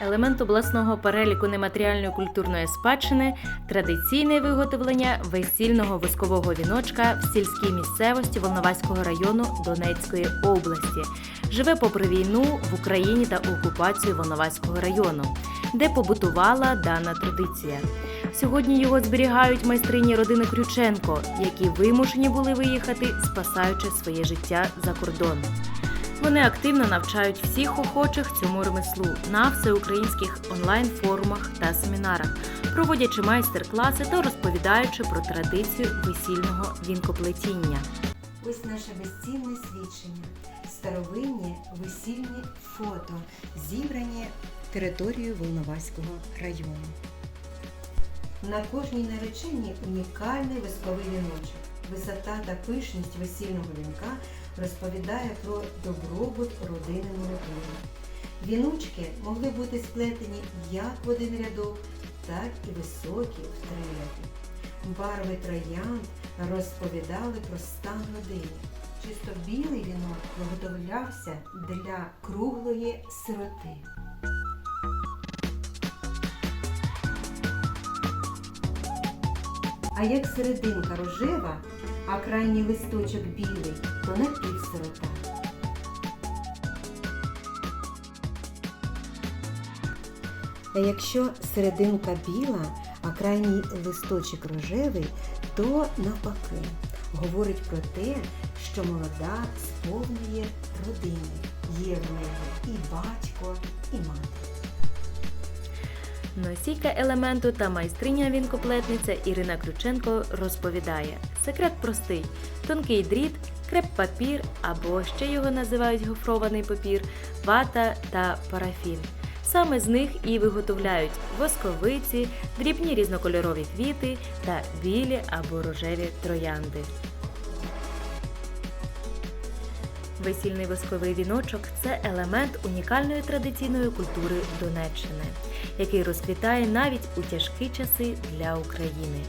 Елемент обласного переліку нематеріальної культурної спадщини традиційне виготовлення весільного воскового віночка в сільській місцевості Волноваського району Донецької області. Живе попри війну в Україні та окупацію Волноваського району, де побутувала дана традиція. Сьогодні його зберігають майстрині родини Крюченко, які вимушені були виїхати, спасаючи своє життя за кордон. Вони активно навчають всіх охочих цьому ремеслу на всеукраїнських онлайн-форумах та семінарах, проводячи майстер-класи та розповідаючи про традицію весільного вінкоплетіння. Ось наше безцінне свідчення. Старовинні весільні фото, зібрані територією Волноваського району. На кожній нареченні унікальний висковий віночок. Висота та пишність весільного вінка розповідає про добробут родини молодої. Віночки могли бути сплетені як в один рядок, так і високі в три ряди. Барви троянд розповідали про стан родини. Чисто білий вінок виготовлявся для круглої сироти. А як серединка рожева, а крайній листочок білий, то напівсирота. А якщо серединка біла, а крайній листочок рожевий, то навпаки говорить про те, що молода сповнює Носійка елементу та майстриня вінкоплетниця Ірина Крюченко розповідає: секрет простий: тонкий дріт, креп-папір або ще його називають гофрований папір, вата та парафін. Саме з них і виготовляють восковиці, дрібні різнокольорові квіти та білі або рожеві троянди. Весільний восковий віночок це елемент унікальної традиційної культури Донеччини, який розквітає навіть у тяжкі часи для України.